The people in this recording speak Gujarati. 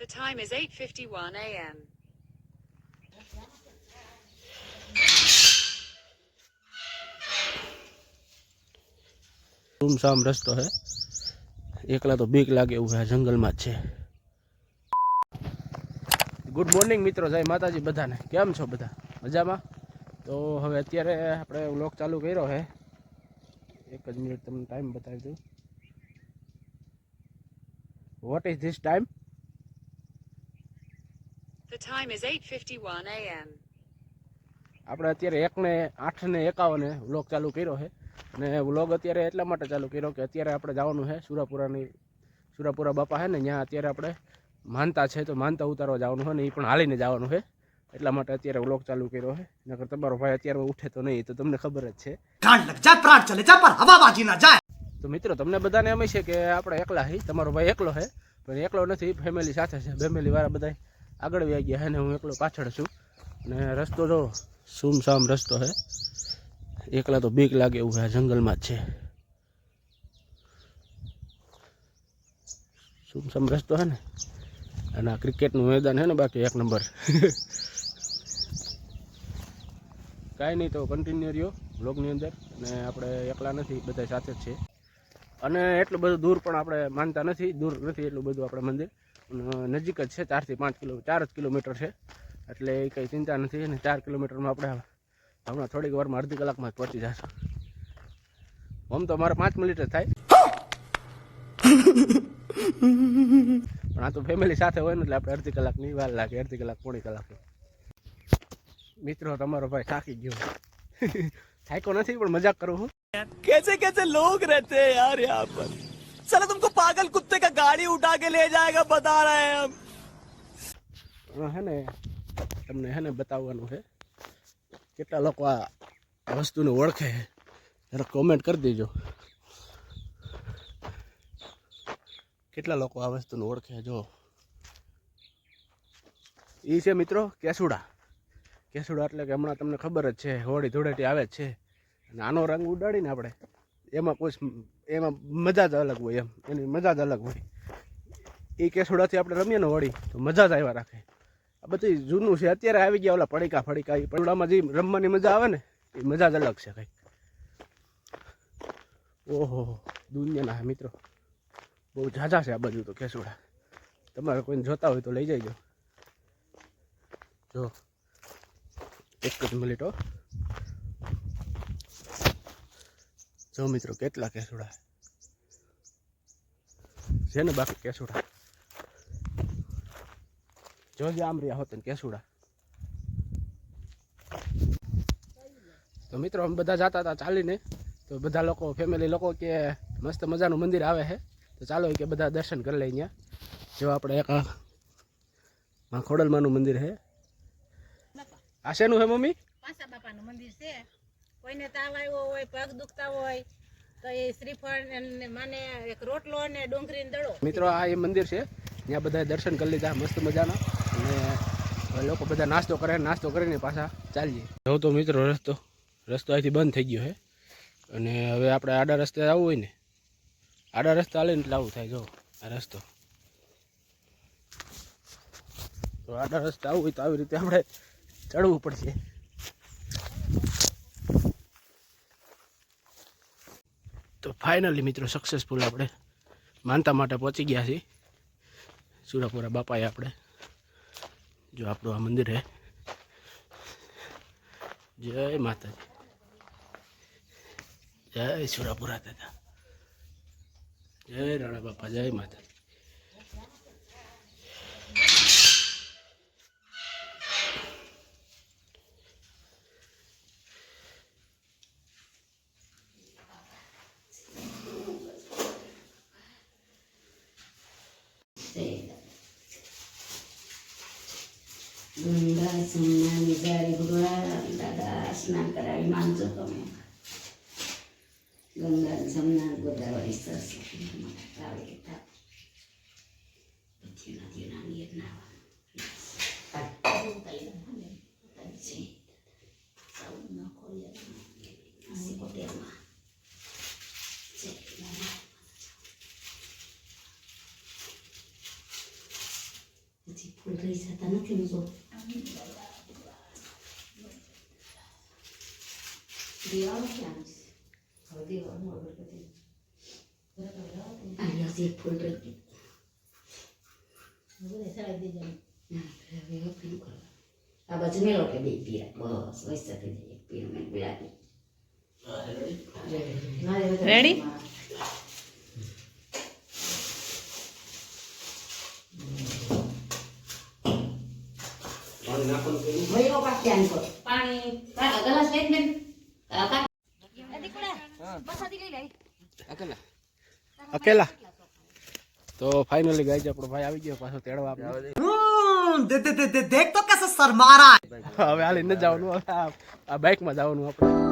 The time is 8:51 a.m. સુમસામ રસ્તો હે. એકલા તો બીક લાગે એવું હે, જંગલમાં જ છે. ગુડ મોર્નિંગ મિત્રો, જય માતાજી બધાને. કેમ છો બધા? મજામાં? તો હવે અત્યારે આપણે વ્લોગ ચાલુ કર્યો હે. એક જ મિનિટ તમને ટાઈમ બતાવી દઉં. What is this time The time is 8:51 a.m. આપણે અત્યારે એક ને આઠ ને એકાવને વ્લોગ ચાલુ કર્યો છે. અને વ્લોગ અત્યારે એટલા માટે ચાલુ કર્યો કે અત્યારે આપણે જવાનું છે સુરાપુરાની સુરાપુરા બાપા છે ને ત્યાં અત્યારે આપણે માનતા છે તો માનતા ઉતારવા જવાનું હોય ને એ પણ હાલીને જવાનું છે. એટલા માટે અત્યારે વ્લોગ ચાલુ કર્યો છે. નકર તમારો ભાઈ અત્યારે ઉઠે તો નહીં તો તમને ખબર જ છે. તો મિત્રો તમને બધાને એમ છે કે આપણે એકલા હી તમારો ભાઈ એકલો છે પણ એકલો નથી ફેમિલી સાથે છે ફેમિલી વાળા બધા આગળ વ્યા ગયા છે ને હું એકલો પાછળ છું. અને રસ્તો જો સુમસામ રસ્તો છે એકલા તો બીક લાગે એવું આ જંગલમાં જ છે. સુમસામ રસ્તો છે ને, અને આ ક્રિકેટનું મેદાન છે ને બાકી એક નંબર. કાંઈ નહીં તો કન્ટિન્યુ રહ્યો બ્લોગની અંદર, અને આપણે એકલા નથી, બધા સાથે જ છે. અને એટલું બધું દૂર પણ આપણે માનતા નથી, દૂર નથી એટલું બધું આપણે મંદિર. અને નજીક જ છે, ચારથી પાંચ કિલો, ચાર જ કિલોમીટર છે. એટલે એ કંઈ ચિંતા નથી અને ચાર કિલોમીટરમાં આપણે હમણાં થોડીક વારમાં અડધી કલાકમાં જ પહોંચી જશું. આમ તો મારે પાંચ મિનિટ જ થાય. પણ આ તો ફેમિલી સાથે હોય ને એટલે આપણે અડધી કલાકની વાર લાગે, અડધી કલાક, પોણી કલાક મિત્રો, તમારો ભાઈ થાકી ગયો. થાક્યો નથી, પણ મજાક કરું હું કેજે કે છે લોગ રહેતે યાર યહાં પર? गाड़ी उठा के ले जाएगा बता रहे हैं हम પણ હે ને તમને હે ને બતાવવાનું છે કેટલા લોકો આ આ વસ્તુને ઓળખે છે જરા કોમેન્ટ કરી દેજો કેટલા લોકો આ વસ્તુને ઓળખે છે જો એ છે મિત્રો કેસુડા કેસુડા એટલે કે હમણાં તમને ખબર જ છે હોળી ધૂળેટી આવે જ છે અને આનો રંગ ઉડાડીને આપણે એમાં કોઈ એમાં મજા જ અલગ હોય એમ એની મજા જ અલગ હોય એ કેસોડાથી આપણે રમીએ ને વળી, તો મજા જ આવ્યા રાખે. આ બધી જૂનું છે, અત્યારે આવી ગયા ઓલા પડીકા ફડીકા, એ પડોડામાં જે રમવાની મજા આવે ને, એ મજા જ અલગ છે કંઈક. ઓહો, દુનિયાના મિત્રો. બહુ ઝાઝા છે આ બાજુ તો કેસોડા. તમારે કોઈને જોતા હોય તો લઈ જઈજો જો, એક જ મિનિટ જો મિત્રો, કેટલા કેસોડા. છે ને બાકી કેસુડા. જોજે આમ રહ્યા હોત ને કેસુડા તો મિત્રો અમે બધા જતા હતા ચાલીને તો બધા લોકો ફેમિલી લોકો કે મસ્ત મજાનું મંદિર આવે છે તો ચાલો કે બધા દર્શન કરી લઈએ અહીંયા જો આપણે એક આ માં ખોડલમાનું મંદિર છે આ શેનું છે મમ્મી પાસા બાપાનું મંદિર છે કોઈને તાવ આવ્યો હોય પગ દુખતા હોય તો એ શ્રીફળ અને માને એક રોટલો અને ડુંગળી દડો મિત્રો આ એ મંદિર છે ત્યાં બધા દર્શન કરી લીધા મસ્ત મજાના અને હવે લોકો બધા નાસ્તો કરે, નાસ્તો કરીને પાછા ચાલીએ. જો તો મિત્રો, રસ્તો રસ્તો અહીંથી બંધ થઈ ગયો છે અને હવે આપણે આડા રસ્તે આવવું હોય ને, આડા રસ્તે હાલીને એટલે આવું થાય, જો, આ રસ્તો. તો આડા રસ્તે આવવું હોય તો આવી રીતે આપણે ચડવું પડશે. તો ફાઇનલી મિત્રો સક્સેસફુલ આપણે. માનતા માટે પહોંચી ગયા છીએ. સુરાપુરા બાપાએ આપણે. જો આપણું આ મંદિર હે જય માતાજી જય સુરાપુરા દાદા જય રાણા બાપા જય માતાજી Gundah semna mencari gua, dadah senang kerai mantu kami. Gundah semna gua dari istri, kami tahu kita. Tiada tiada niat nawa. હજી ફૂલ રહી જતા નથી ને જો દેવાનું ક્યાં છે હવે દેવાનું અગરબત્તી આ હજી એક ફૂલ રહી ગયું બધે સળાઈ દેજો ના, હવે હવે પેલું કરવા. આ બાજુ મેલો કે બે પીરા બસ વૈસા થઈ જાય એક પીરું ને ગુલાબી Ready? વયો કાક ધ્યાન કરો. અકેલા. તો ફાઇનલી ગાઈ આપણો ભાઈ આવી ગયો પાછો તેડવા આપણે. દેખ તો કેસે શરમારા. હવે આ ન જવાનું હવે આ બાઇકમાં જવાનું આપણે.